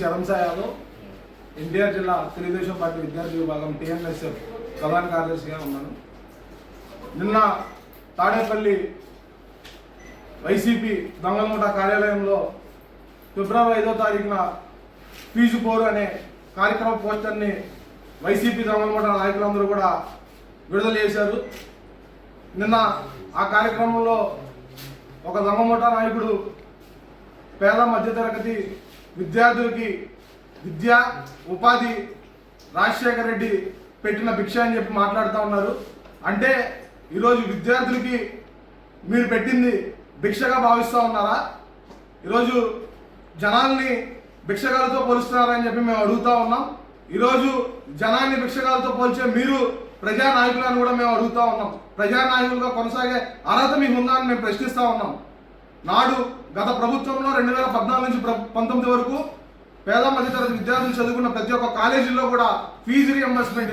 శరంసా యాదవ్ ఎన్టీఆర్ జిల్లా తెలుగుదేశం పార్టీ విద్యార్థి విభాగం టీఎన్ఎస్ఎఫ్ ప్రధాన కార్యదర్శిగా ఉన్నాను. నిన్న తాడేపల్లి వైసీపీ దొంగలమూట కార్యాలయంలో ఫిబ్రవరి ఐదో తారీఖున ఫీజు పోరు అనే కార్యక్రమ పోస్టర్ని వైసీపీ దొంగలమూట నాయకులందరూ కూడా విడుదల చేశారు. నిన్న ఆ కార్యక్రమంలో ఒక దొంగమూట నాయకుడు పేద మధ్యతరగతి విద్యార్థులకి విద్య ఉపాధి రాజశేఖర రెడ్డి పెట్టిన భిక్ష అని చెప్పి మాట్లాడుతూ ఉన్నారు. అంటే ఈరోజు విద్యార్థులకి మీరు పెట్టింది భిక్షగా భావిస్తూ ఉన్నారా? ఈరోజు జనాల్ని భిక్షగాలతో పోలుస్తున్నారని చెప్పి మేము అడుగుతూ ఉన్నాం. ఈరోజు జనాన్ని భిక్షగాలతో పోల్చే మీరు ప్రజానాయకులను కూడా మేము అడుగుతా ఉన్నాం. ప్రజానాయకులుగా కొనసాగే అర్హత మీకు ఉందా అని మేము ప్రశ్నిస్తూ ఉన్నాం. నాడు గత ప్రభుత్వంలో రెండు వేల పద్నాలుగు నుంచి పంతొమ్మిది వరకు పేద మధ్యతరగతి విద్యార్థులు చదువుకున్న ప్రతి ఒక్క కాలేజీలో కూడా ఫీజు రియంబర్స్మెంట్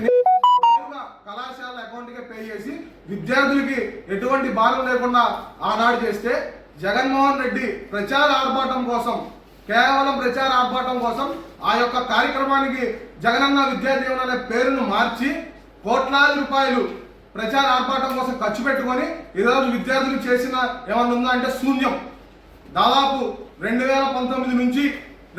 కళాశాల అకౌంట్కే పే చేసి విద్యార్థులకి ఎటువంటి భారం లేకుండా ఆనాడు చేస్తే జగన్మోహన్ రెడ్డి ప్రచార ఆర్భాటం కోసం కేవలం ప్రచార ఆర్భాటం కోసం ఆ యొక్క కార్యక్రమానికి జగనన్న విద్యా దీవెన అనే పేరును మార్చి కోట్లాది రూపాయలు ప్రచార ఆర్భాటం కోసం ఖర్చు పెట్టుకొని ఈరోజు విద్యార్థులు చేసిన ఏమన్నా ఉందా అంటే శూన్యం. దాదాపు రెండు వేల పంతొమ్మిది నుంచి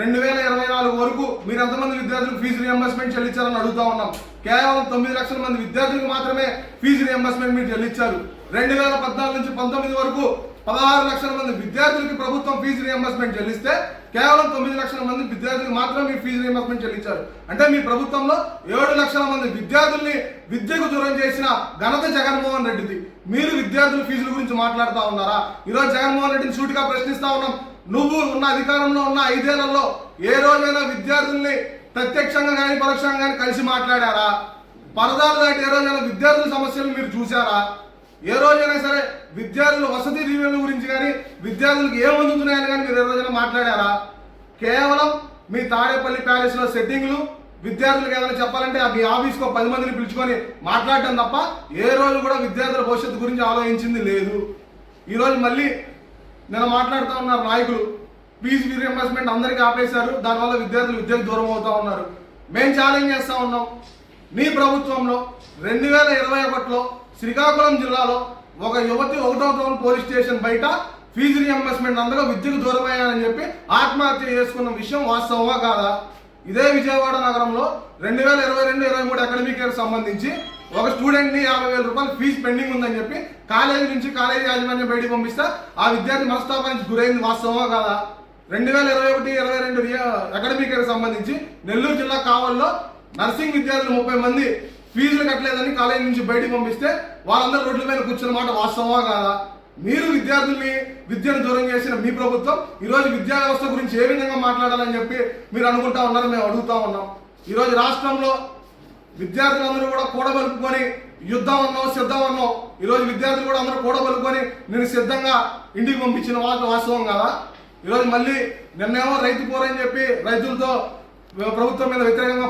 రెండు వేల ఇరవై నాలుగు వరకు మీరు ఎంతమంది విద్యార్థులకు ఫీజు రియంబర్స్మెంట్ చెల్లించారని అడుగుతా ఉన్నాం. కేవలం తొమ్మిది లక్షల మంది విద్యార్థులకు మాత్రమే ఫీజు రియంబర్స్మెంట్ మీరు చెల్లించారు. రెండు వేల పద్నాలుగు నుంచి పంతొమ్మిది వరకు పదహారు లక్షల మంది విద్యార్థులకి ప్రభుత్వం ఫీజు రియంబర్స్మెంట్ చెల్లిస్తే కేవలం తొమ్మిది లక్షల మంది విద్యార్థులకు మాత్రం మీ ఫీజు రియంబర్స్మెంట్ చెల్లించారు. అంటే మీ ప్రభుత్వంలో ఏడు లక్షల మంది విద్యార్థుల్ని విద్యకు దూరం చేసిన ఘనత జగన్మోహన్ రెడ్డిది. మీరు విద్యార్థుల ఫీజుల గురించి మాట్లాడుతూ ఉన్నారా? ఈరోజు జగన్మోహన్ రెడ్డిని సూటిగా ప్రశ్నిస్తా ఉన్నాం. నువ్వు ఉన్న అధికారంలో ఉన్న ఐదేళ్ళలో ఏ రోజైనా విద్యార్థుల్ని ప్రత్యక్షంగా కానీ పరోక్షంగా కానీ కలిసి మాట్లాడారా? పరదాలు దాటి ఏ రోజైనా విద్యార్థుల సమస్యలు మీరు చూసారా ఏ రోజైనా సరే విద్యార్థుల వసతి దీవెనల గురించి కానీ విద్యార్థులకు ఏం అందుతున్నాయని కానీ మీరు ఏ రోజైనా మాట్లాడారా? కేవలం మీ తాడేపల్లి ప్యాలెస్లో సెట్టింగ్లు విద్యార్థులకు ఏదైనా చెప్పాలంటే ఆ మీ ఆఫీస్కో పది మందిని పిలుచుకొని మాట్లాడటం తప్ప ఏ రోజు కూడా విద్యార్థుల భవిష్యత్తు గురించి ఆలోచించింది లేదు. ఈ రోజు మళ్ళీ నేను మాట్లాడుతూ ఉన్నారు నాయకులు. ఫీజు రీఎంబర్స్మెంట్ అందరికీ ఆపేశారు. దానివల్ల విద్యార్థులు విద్యకు దూరం అవుతా ఉన్నారు. మేము ఛాలెంజ్ చేస్తూ ఉన్నాం. మీ ప్రభుత్వంలో రెండు వేల ఇరవై ఒకటిలో శ్రీకాకుళం జిల్లాలో ఒక యువతి ఒకటో టౌన్ పోలీస్ స్టేషన్ బయట ఫీజు రియంబర్స్మెంట్ అందరూ విద్యకు దూరమయ్యానని చెప్పి ఆత్మహత్య చేసుకున్న విషయం వాస్తవమా కాదా? ఇదే విజయవాడ నగరంలో రెండు వేల ఇరవై రెండు ఇరవై మూడు అకాడమిక్ ఇయర్ సంబంధించి ఒక స్టూడెంట్ని యాభై వేల రూపాయలు ఫీజు పెండింగ్ ఉందని చెప్పి కాలేజీ నుంచి కాలేజీ యాజమాన్యం బయటికి పంపిస్తే ఆ విద్యార్థి మనస్తాపానికి గురైంది వాస్తవమా కాదా? రెండు వేల ఇరవై ఒకటి ఇరవై రెండు అకాడమిక్ ఇయర్ సంబంధించి నెల్లూరు జిల్లా కావల్లో నర్సింగ్ విద్యార్థులు ముప్పై మంది ఫీజులు కట్టలేదని కాలేజీ నుంచి బయటకు పంపిస్తే వాళ్ళందరూ రోడ్ల మీద కూర్చున్న మాట వాస్తవమా కాదా? మీరు విద్యార్థుల్ని విద్యను దూరం చేసిన మీ ప్రభుత్వం ఈరోజు విద్యా వ్యవస్థ గురించి ఏ విధంగా మాట్లాడాలని చెప్పి మీరు అనుకుంటా ఉన్నారు మేము అడుగుతా ఉన్నాం. ఈరోజు రాష్ట్రంలో విద్యార్థులందరూ కూడా కూడబలుపుకొని యుద్ధం అన్నాం సిద్ధం అన్నాం ఈరోజు విద్యార్థులు కూడా అందరూ కూడబలుపుకొని నేను సిద్ధంగా ఇంటికి పంపించిన వాళ్ళు వాస్తవం కదా? ఈరోజు మళ్ళీ నిన్నేమో రైతు పోరని చెప్పి రైతులతో ప్రభుత్వం మీద వ్యతిరేకంగా